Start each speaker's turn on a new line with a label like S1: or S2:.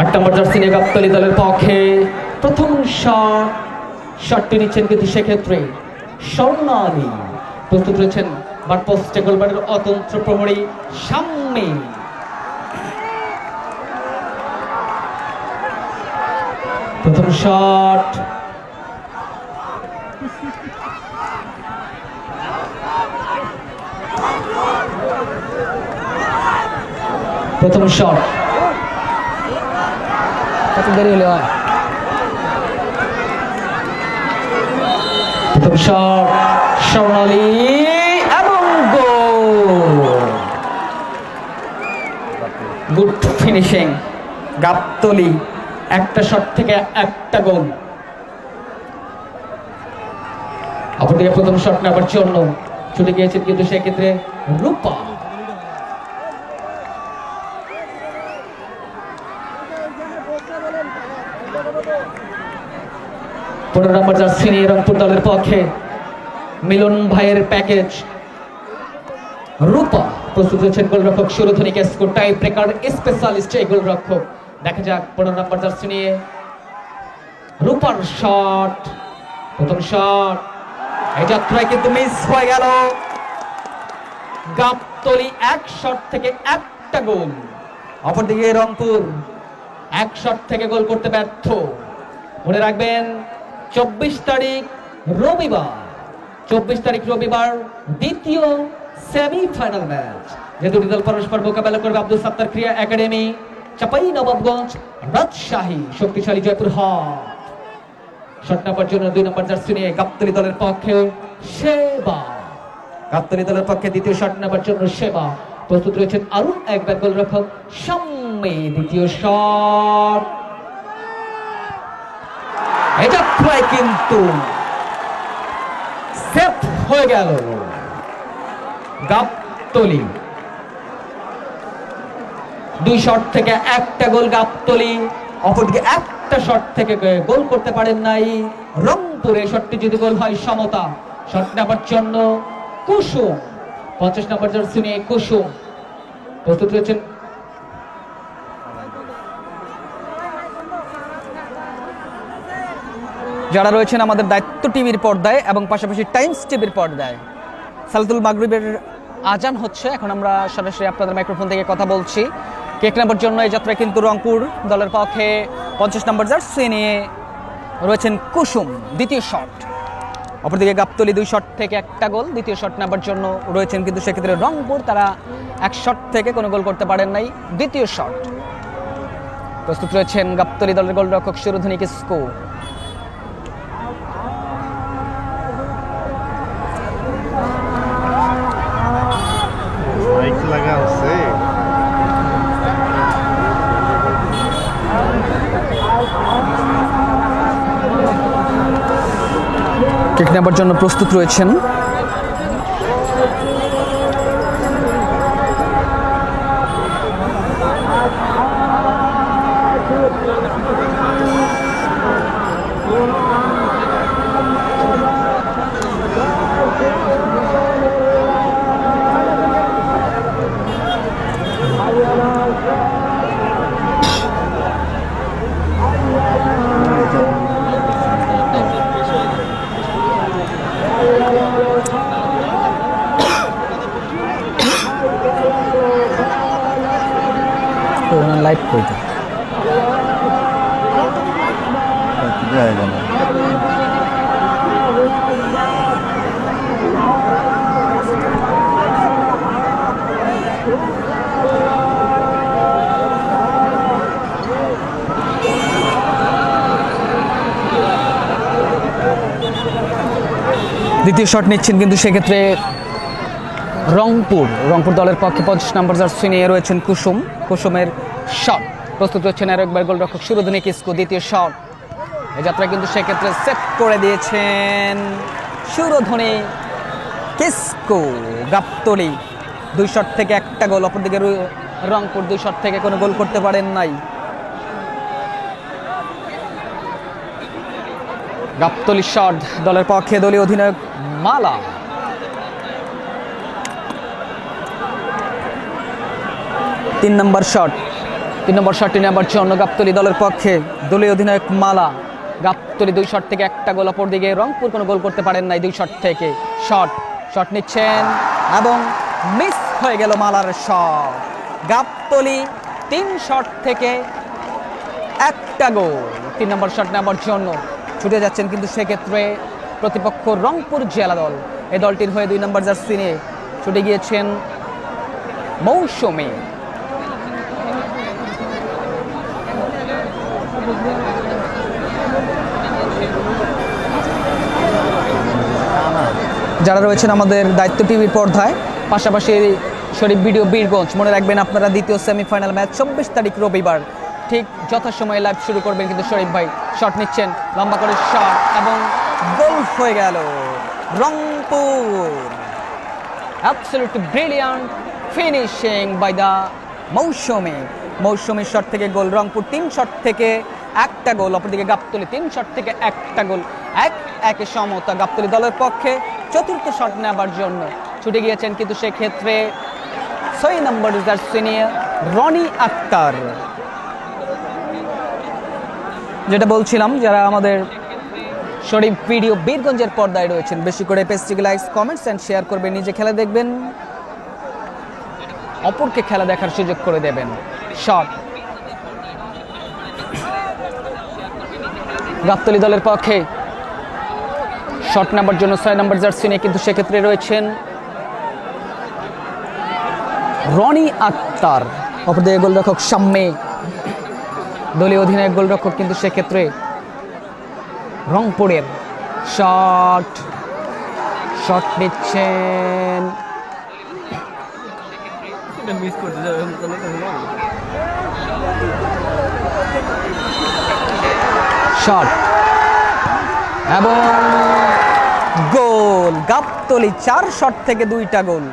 S1: আট নম্বর জার্সি দলের পক্ষে প্রথম শট শটটি নিচ্ছেন কিন্তু সেক্ষেত্রে স্বর্ণালী প্রস্তুত রয়েছেন পোস্টে গোলবারের অতন্ত্র প্রহরী সামনে। প্রথম শট প্রথম শট
S2: কত দেরি হলে হয়।
S1: শট স্বর্ণালী এবং গোল গুড ফিনিশিং গাবতলি, একটা শট থেকে একটা গোল অপরদিকে প্রথম শট নেবার জন্য ছুটে গিয়েছেন কিন্তু সেক্ষেত্রে রূপা। পনেরো নম্বর জার্সি নিয়ে রংপুর দলের পক্ষে। মিলন ভাইয়ের প্যাকেজ রূপা প্রস্তুত হয়েছেন গোলরক্ষক সুরধনী কেসকো টাই ব্রেকার স্পেশালিস্ট এই গোলরক্ষক। দেখা যাক পনেরো নম্বর জার্সি নিয়ে রূপার শট প্রথম শট এই যাত্রায় কিন্তু মিস হয়ে গেল। গাবতলি এক শট থেকে একটা গোল। অপরদিকে রংপুর এক শট থেকে গোল করতে ব্যর্থ। মনে রাখবেন চব্বিশ তারিখ রবিবার, চব্বিশ তারিখ রবিবার দ্বিতীয় সেমিফাইনাল ম্যাচ যে দুটি দল পরস্পর মোকাবেলা করবে, আব্দুল সাত্তার ক্রিয়া একাডেমি, চাপাই নবাবগঞ্জ, রাজশাহী, শক্তিশালী জয়পুর হাট। শট নাম্বার জন্য দুই নম্বর জার্সি নিয়ে গাবতলি দলের পক্ষে সেবা। গাবতলি দলের পক্ষে দ্বিতীয় শট নেবার জন্য সেবা। প্রস্তুত রয়েছেন আরও একবার গোলরক্ষক সামনে দ্বিতীয় শট। প্রায় কিন্তু সেফ হয়ে গেল গাবতলি। দুই শট থেকে একটা গোল গাবতলি, অপরদিকে একটা শট থেকে গোল করতে পারেন নাই। রংপুরে শটটি যদি গোল হয় সমতা। শট নেবার জন্য কুসুম। পঞ্চাশ নম্বর জার্সি নিয়ে কুসুম। প্রস্তুত
S2: যারা রয়েছেন আমাদের দায়িত্ব টিভির পর্দায় এবং পাশাপাশি টাইমস টিভির পর্দায়। সালাতুল মাগরিবের আজান হচ্ছে, এখন আমরা সরাসরি আপনাদের মাইক্রোফোন থেকে কথা বলছি। কেক নেবার জন্য এই যাত্রায় কিন্তু রংপুর দলের পক্ষে পঞ্চাশ নম্বর জার্সি নিয়ে রয়েছেন কুসুম, দ্বিতীয় শট। অপরদিকে গাবতলি দুই শট থেকে একটা গোল, দ্বিতীয় শট নেবার জন্য রয়েছেন কিন্তু সেক্ষেত্রে রংপুর। তারা এক শট থেকে কোনো গোল করতে পারেন নাই, দ্বিতীয় শট। প্রস্তুত রয়েছেন গাবতলি দলের গোলরক্ষক সুরধনী কিসকো। কেক নেবার জন্য প্রস্তুত রয়েছেন। দ্বিতীয় শট নিচ্ছেন কিন্তু সেক্ষেত্রে রংপুর। রংপুর দলের পক্ষে পঞ্চাশ নম্বর জার্সি নিয়ে রয়েছেন কুসুম। কুসুমের শট। প্রস্তুত হচ্ছেন আর একবার গোলরক্ষক সুরধনী কিসকো, দ্বিতীয় শট। এই যাত্রা কিন্তু সেক্ষেত্রে সেভ করে দিয়েছেন সুরধনী কিসকো, গাবতলি। দুই শট থেকে একটা গোল, অপরদিকে রংপুর দুই শট থেকে কোনো গোল করতে পারেন নাই। গাবতলি শট, দলের পক্ষে দলীয় অধিনায়ক মালা। তিন নম্বর শট।
S1: তিন নম্বর শটটি নেবার জন্য গাবতলি দলের পক্ষে দলীয় অধিনায়ক মালা। গাবতলি দুই শট থেকে একটা গোল অপর দিকে রংপুর কোনো গোল করতে পারেন নাই দুই শট থেকে। শট শট নিচ্ছেন এবং মিস হয়ে গেল মালার শট গাবতলি তিন শট থেকে একটা গোল। তিন নম্বর শট নেবার জন্য ছুটে যাচ্ছেন কিন্তু সেক্ষেত্রে প্রতিপক্ষ রংপুর জেলা দল। এই দলটির হয়ে দুই নম্বর জার্সি নিয়ে ছুটে গিয়েছেন মৌসুমী। যারা রয়েছেন আমাদের দায়িত্ব টিভির পর্দায়, পাশাপাশি শরীফ ভিডিও বীরগঞ্জ, মনে রাখবেন আপনারা দ্বিতীয় সেমিফাইনাল ম্যাচ চব্বিশ তারিখ রবিবার। ঠিক যথাসময়ে লাইভ শুরু করবেন কিন্তু শরীফ ভাই শট নিচ্ছেন, লম্বা করে শট এবং গোল হয়ে গেল Rangpur. Absolutely brilliant finishing by the Mousumi মৌসুমীর shot থেকে গোল রংপুর তিন শট থেকে একটা গোল, অপরদিকে গাবতলি তিন শট থেকে একটা গোল। এক, একে সমতা গাবতলি দলের পক্ষে। চতুর্থ শট নেবার জন্য ছুটে গিয়েছেন কিন্তু সেক্ষেত্রে ছয় নম্বর জার্সি নিয়ে রনি আক্তার। যেটা বলছিলাম, যারা আমাদের শরীফ ভিডিও বীরগঞ্জের পর্দায় রয়েছেন, বেশি করে পেস্টিক লাইকস কমেন্টস অ্যান্ড শেয়ার করবেন, নিজে খেলা দেখবেন, অপরকে খেলা দেখার সুযোগ করে দেবেন। শট। গাবতলি দলের পক্ষে। শট নেবার জন্য ছয় নাম্বার জার্সি নিয়ে কিন্তু সেক্ষেত্রে রয়েছেন রনি আক্তার, অপরদিকে গোলরক্ষক সাম্যে দলীয় অধিনায়ক গোলরক্ষক কিন্তু সেক্ষেত্রে রংপুরের শট। শট নিচ্ছেন। শট। এবং গোল। গাবতলি চার শট থেকে দুইটা গোল।